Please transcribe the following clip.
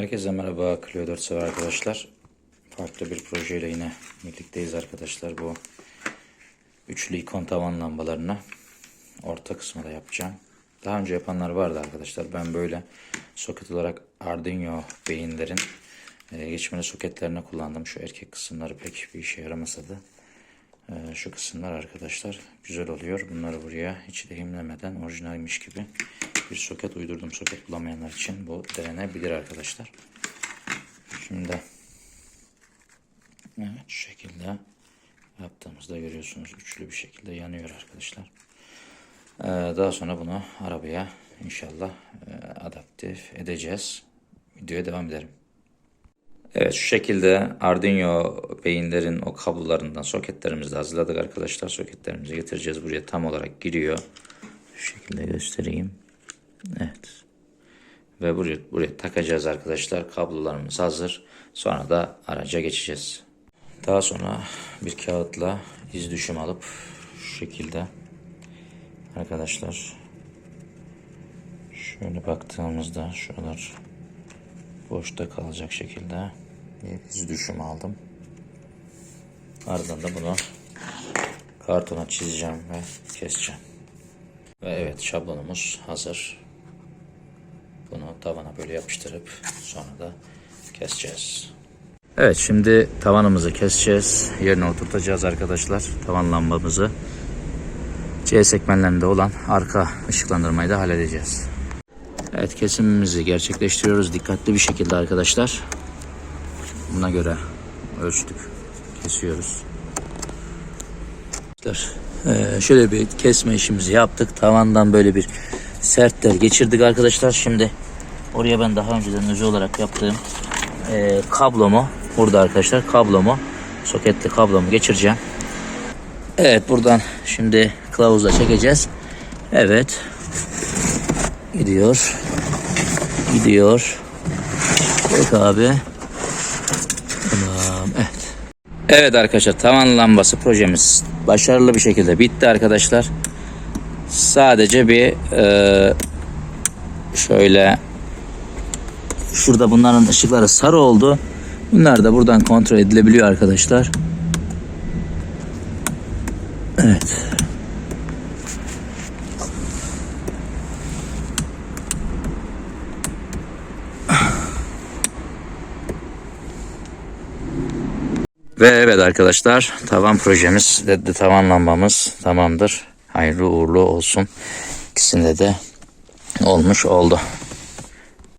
Herkese merhaba Clio 4 sever arkadaşlar. Farklı bir projeyle yine birlikteyiz arkadaşlar. Bu üçlü ikon tavan lambalarını orta kısmı da yapacağım. Daha önce yapanlar vardı arkadaşlar. Ben böyle soket olarak Arduino beyinlerin e, geçmeli soketlerine kullandım. Şu erkek kısımları pek bir işe yaramasa da e, şu kısımlar arkadaşlar güzel oluyor. Bunları buraya hiç lehimlemeden orijinalmiş gibi bir soket uydurdum. Soket bulamayanlar için bu denenebilir arkadaşlar. Şimdi evet şu şekilde yaptığımızda görüyorsunuz üçlü bir şekilde yanıyor arkadaşlar. Ee, daha sonra bunu arabaya inşallah e, adaptif edeceğiz. Videoya devam edelim. Evet şu şekilde Arduino beyinlerin o kablolarından soketlerimizi hazırladık arkadaşlar. Soketlerimizi getireceğiz. Buraya tam olarak giriyor. Şu şekilde göstereyim. Evet. Ve buraya, buraya takacağız arkadaşlar. Kablolarımız hazır. Sonra da araca geçeceğiz. Daha sonra bir kağıtla iz düşüm alıp şu şekilde arkadaşlar şöyle baktığımızda şuralar boşta kalacak şekilde bir düşüm aldım. Ardından da bunu kartona çizeceğim ve keseceğim. Ve evet şablonumuz hazır. Bunu tavana böyle yapıştırıp sonra da keseceğiz. Evet şimdi tavanımızı keseceğiz. Yerine oturtacağız arkadaşlar tavan lambamızı. C sekmenlerinde olan arka ışıklandırmayı da halledeceğiz. Evet kesimimizi gerçekleştiriyoruz dikkatli bir şekilde arkadaşlar. Buna göre ölçtük. Kesiyoruz. Ee, şöyle bir kesme işimizi yaptık. Tavandan böyle bir sertler geçirdik arkadaşlar. Şimdi oraya ben daha önceden özel olarak yaptığım e, kablomu burada arkadaşlar kablomu soketli kablomu geçireceğim. Evet buradan şimdi kılavuzla çekeceğiz. Evet. Gidiyor. Gidiyor. Çek abi. Tamam. Evet. Evet arkadaşlar tavan lambası projemiz başarılı bir şekilde bitti arkadaşlar. Sadece bir e, şöyle şurada bunların ışıkları sarı oldu. Bunlar da buradan kontrol edilebiliyor arkadaşlar. Evet. Ve evet arkadaşlar tavan projemiz ledli tavan lambamız tamamdır. Hayırlı uğurlu olsun. İkisinde de olmuş oldu.